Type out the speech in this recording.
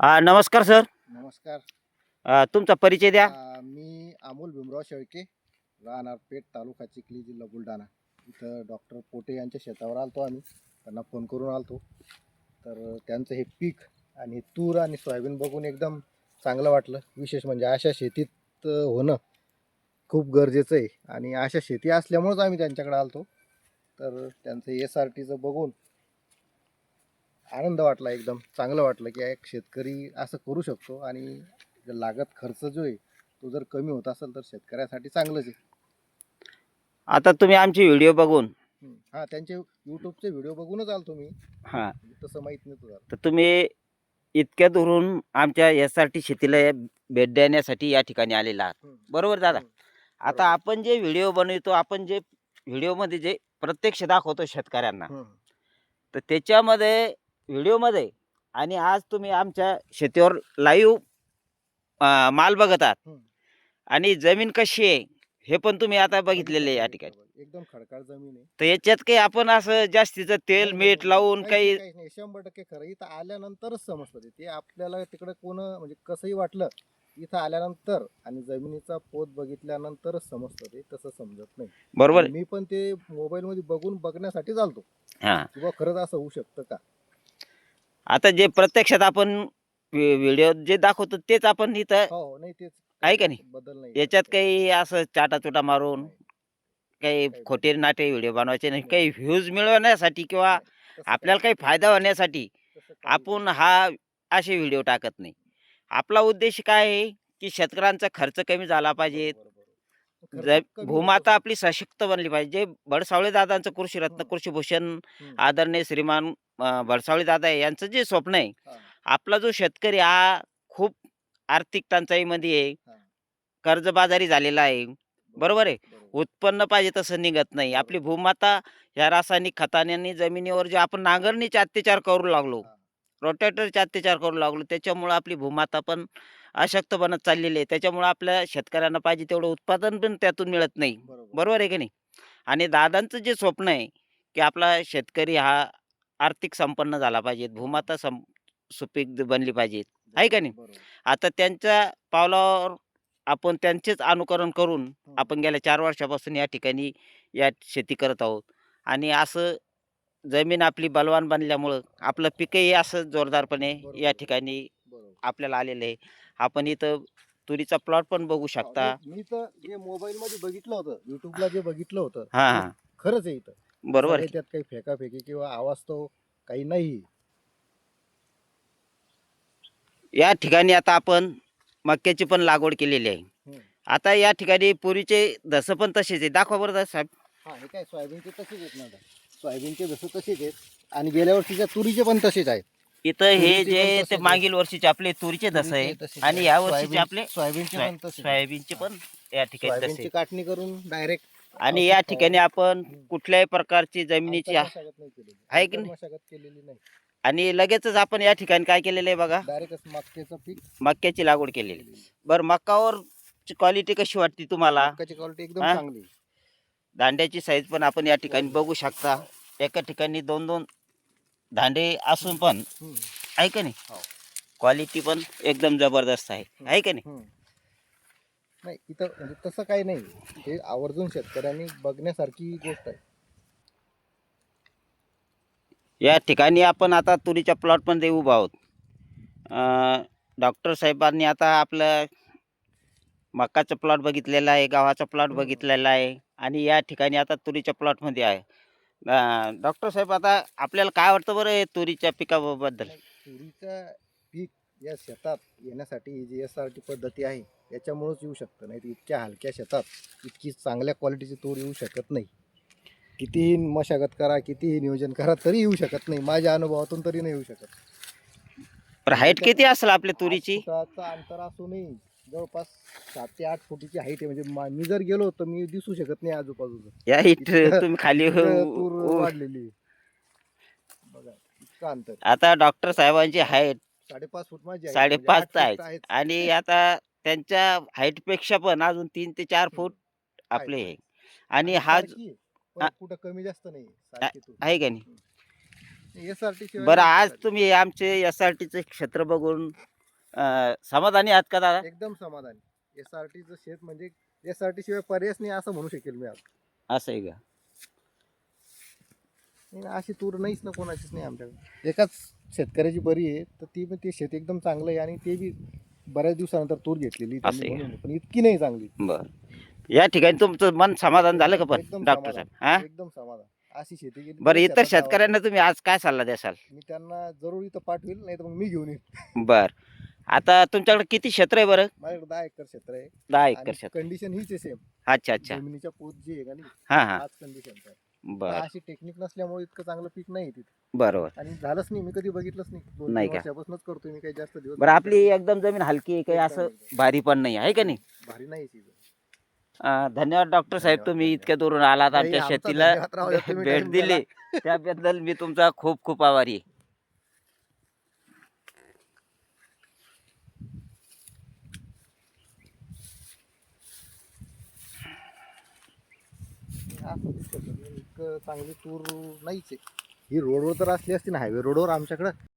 आ, नमस्कार सर. नमस्कार. आ, तुमचा परिचय द्या. मी अमोल भीमराव शेळके राहणार पेठ तालुका चिखली जिल्हा बुलढाणा. इथं डॉक्टर पोटे यांच्या शेतावर आलतो आम्ही. त्यांना फोन करून आलतो. तर त्यांचं हे पीक आणि तूर आणि सोयाबीन बघून एकदम चांगलं वाटलं. विशेष म्हणजे अशा शेतीत अ, होणं खूप गरजेचं आहे. आणि अशा शेती असल्यामुळंच आम्ही त्यांच्याकडे आलतो. तर त्यांचं एस आर टीचं बघून आनंद वाटला एकदम चांगलं वाटलं की एक शेतकरी असं करू शकतो आणि लागत खर्च जो आहे तो जर कमी होत असेल तर शेतकऱ्यासाठी चांगलंच आहे आता तुम्ही आमची व्हिडिओ बघून हम्म. हा त्यांचे युट्यूबचे व्हिडिओ बघूनच आलतो मी हां तसं माहीत नव्हतं जरा. तर तुम्ही इतक्या दुरून आमच्या टी शेतीला भेट देण्यासाठी या ठिकाणी आलेला आहात हम्म. बरोबर दादा हम्म. आता आपण जे व्हिडिओ बनवतो आपण जे व्हिडिओमध्ये जे प्रत्यक्ष दाखवतो शेतकऱ्यांना हम्म. तर त्याच्यामध्ये व्हिडिओमध्ये. आणि आज तुम्ही आमच्या शेतीवर लाईव्ह माल बघत आहात. आणि जमीन कशी आहे हे पण तुम्ही आता बघितलेले या ठिकाणी. एकदम खडकाळ जमीन आहे. तर याच्यात काही आपण असं जास्तीचं तेल मीठ लावून काही शंभर टक्के खरं. इथं आल्यानंतरच समजतं ते. आपल्याला तिकडे कोण म्हणजे कसंही वाटलं इथं आल्यानंतर आणि जमिनीचा पोत बघितल्यानंतरच समजतं ते. तसं समजत नाही. बरोबर. मी पण ते मोबाईल मध्ये बघून बघण्यासाठी चालतो. हा. किंवा खरंच असं होऊ शकतं का? आता जे प्रत्यक्षात आपण व्हिडिओ जे दाखवतो तेच आपण इथं हो नाही तेच आहे का नाही? बदल नाही. याच्यात काही असं चाटाचुटा मारून नाही, काही खोटे नाटे व्हिडिओ बनवायचे नाही. काही व्ह्यूज मिळवण्यासाठी किंवा आपल्याला काही फायदा होण्यासाठी आपण हा असे व्हिडिओ टाकत नाही. आपला उद्देश काय आहे की शेतकऱ्यांचा खर्च कमी झाला पाहिजे. भूमाता. आपली सशक्त बनली पाहिजे जे बडसावळे दादांचं कृषीरत्न हम्म. कृषीभूषण हम्म. आदरणीय श्रीमान अं, बडसावळे दादा यांचं जे स्वप्न आहे हा. आपला जो शेतकरी हा खूप आर्थिक टंचाईमध्ये आहे हा. कर्जबाजारी झालेला आहे बरोबर आहे. उत्पन्न पाहिजे तसं निघत नाही आपली. भूमाता या रासायनिक खताने जमिनीवर जे आपण नांगरणीचे अत्याचार करू लागलो हा. रोटेटरचे अत्याचार करू लागलो त्याच्यामुळं आपली भूमाता पण अशक्त बनत चाललेली आहे त्याच्यामुळं आपल्या शेतकऱ्यांना पाहिजे तेवढं उत्पादन पण त्यातून मिळत नाही बरोबर. आहे की नाही आणि दादांचं जे स्वप्न आहे की आपला शेतकरी हा आर्थिक संपन्न झाला पाहिजे भूमाता सं सुपीक बनली पाहिजे आहे का नाही? आता त्यांच्या पावलावर आपण त्यांचेच अनुकरण करून हम्म. आपण गेल्या चार वर्षापासून या ठिकाणी या शेती करत आहोत आणि असं जमीन आपली बलवान बनल्यामुळं आपलं पीकही असं जोरदारपणे. या ठिकाणी. आपल्याला आलेलं आहे आपण इथं तुरीचा प्लॉट पण बघू शकता. मी तर जे मोबाईल मध्ये बघितलं होतं युट्यूबला जे बघितलं होतं हा हा. खरंच आहे इथं. बरोबर. आहे. त्यात काही फेकाफेकी किंवा आवाज तो काही नाही. या ठिकाणी आता आपण मक्याची पण लागवड केलेली आहे. हम्म. आता या ठिकाणी पुरीचे धसं पण तसेच आहे. दाखवा बरं दादा साहेब. हा हे काय सोयाबीनचे तसेच आहेत ना आता. सोयाबीनचे जसं तसेच आहेत. आणि गेल्या वर्षीच्या तुरीचे पण तसेच आहेत. इथं हे तुरीचे पण जे तसेच ते आहे. मागील वर्षीचे आपले तुरीचे धस आहे तसेच आणि. या वर्षीचे सोयाबीन- आपले सोयाबीनचे पण तसेच. सोयाबीनचे पण या ठिकाणी तसे सोयाबीनची काटणी करून डायरेक्ट आणि या ठिकाणी आपण कुठल्याही प्रकारची जमिनीची आहे की नाही? मशागत केलेली नाही आणि लगेचच आपण या ठिकाणी काय केलेलं आहे बघा डायरेक्ट मक्याचं पीक मक्याची लागवड केलेली आहे. बरं मक्कावर क्वालिटी कशी वाटते तुम्हाला मक्याची क्वालिटी एकदम हा? चांगली दांड्याची साईज पण आपण या ठिकाणी बघू शकता एका ठिकाणी दोन दोन दांडे असून पण. आहे का नाही? हो. क्वालिटी पण एकदम जबरदस्त आहे. आहे का नाही? इथं म्हणजे तसं काही नाही. हे आवर्जून शेतकऱ्यांनी बघण्यासारखी गोष्ट आहे. या ठिकाणी आपण आता तुरीच्या प्लॉट पण देऊ उभा आहोत. डॉक्टर साहेबांनी आता आपलं मकाचा प्लॉट बघितलेला आहे गव्हाचा प्लॉट. बघितलेला आहे आणि या ठिकाणी आता तुरीच्या प्लॉटमध्ये आहे. डॉक्टर साहेब आता आपल्याला काय वाटतं बरं हे तुरीच्या पिकाबद्दल? तुरीचं पीक या शेतात येण्यासाठी ही जी एस आर टी पद्धती आहे याच्यामुळेच येऊ शकतं. नाही तर इतक्या हलक्या शेतात इतकी चांगल्या क्वालिटीची तूर येऊ शकत नाही. कितीही मशागत करा कितीही नियोजन करा तरी येऊ शकत नाही. माझ्या अनुभवातून तरी नाही येऊ शकत. पण हाईट किती असेल आपल्या तुरीची? फुटाचं अंतर असूनही जवळपास सात ते आठ फुटीची हाईट आहे. म्हणजे मा- मी जर गेलो तर मी दिसू शकत नाही आजूबाजूला या तुम्ही खाली इतकं तूर उ- वाढलेली आहे. बघा इतकं अंतर. आता डॉक्टर साहेबांची हाईट साडेपाच फूट माझी height साडेपाच म्हणजे आठ आहे. फूट आहेच. आणि आता त्यांच्या हाईटपेक्षा पण अजून तीन ते चार फूट आपले आहे. आणि हा ज- सारखी आहे, पण हा. कुठं कमी जास्त नाही सारखी तूर. आहे का नाही? बरं आज तुम्ही आमचे एस आर टीचे क्षेत्र बघून अं, समाधानी आहात का दादा? एकदम समाधानी. एस आर टीचं शेत म्हणजे एस आर टी शिवाय पर्यायच नाही असं म्हणू शकेल मी आज असं आहे का? नाही अशी तूर नाहीच ना कोणाचीच नाही आमच्याकडे. एकाच शेतकऱ्याची बरी आहे तर ती पण ते शेत एकदम चांगलं आहे आणि ते बी बऱ्याच दिवसानंतर तूर घेतलेली त्यांनी असं आहे का? म्हणून. पण इतकी नाही चांगली. बर. या ठिकाणी तुमचं मन समाधान झालं का पण एकदम डॉक्टर समाधान. साहेब? हा? एकदम समाधान. अशी शेती केली बरं तरी इतर शेतकऱ्यांना तुम्ही आज काय सल्ला द्याल. मी त्यांना जरूर इथं पाठवेल नाही तर मग मी घेऊन येईल बर. आता तुमच्याकडे किती क्षेत्र आहे बरं? माझ्याकडे दहा एकर क्षेत्र आहे. दहा एकर क्षेत्र. कंडिशन हीच आहे सेम अच्छा अच्छा. जमिनीच्या पोत जी आहे का नाही हा हा. हाच कंडिशन बर. अशी टेक्निक नसल्यामुळे इतकं चांगलं पीक नाही तिथे. बरोबर. आणि झालंच नाही मी कधी बघितलंच नाही. दोन नाही तीन का? वर्षापासूनच करतोय मी काही जास्त दिवस बरं आपली एकदम जमीन हलकी आहे काही असं. भारी पण नाही आहे का नाही? भारी नाही season. अं, धन्यवाद डॉक्टर साहेब तुम्ही. इतक्या दूरून आलात नाही, आमच्या आमचा शेतीला. धन्यवाद तुम्ही भेट time दिली. त्याबद्दल मी तुमचा खूप खूप आभारी आहे. असं दिसतं इतकं चांगली तूर नाहीच आहे. ही रोडवर तर असली असती ना हायवे रोडवर आमच्याकडं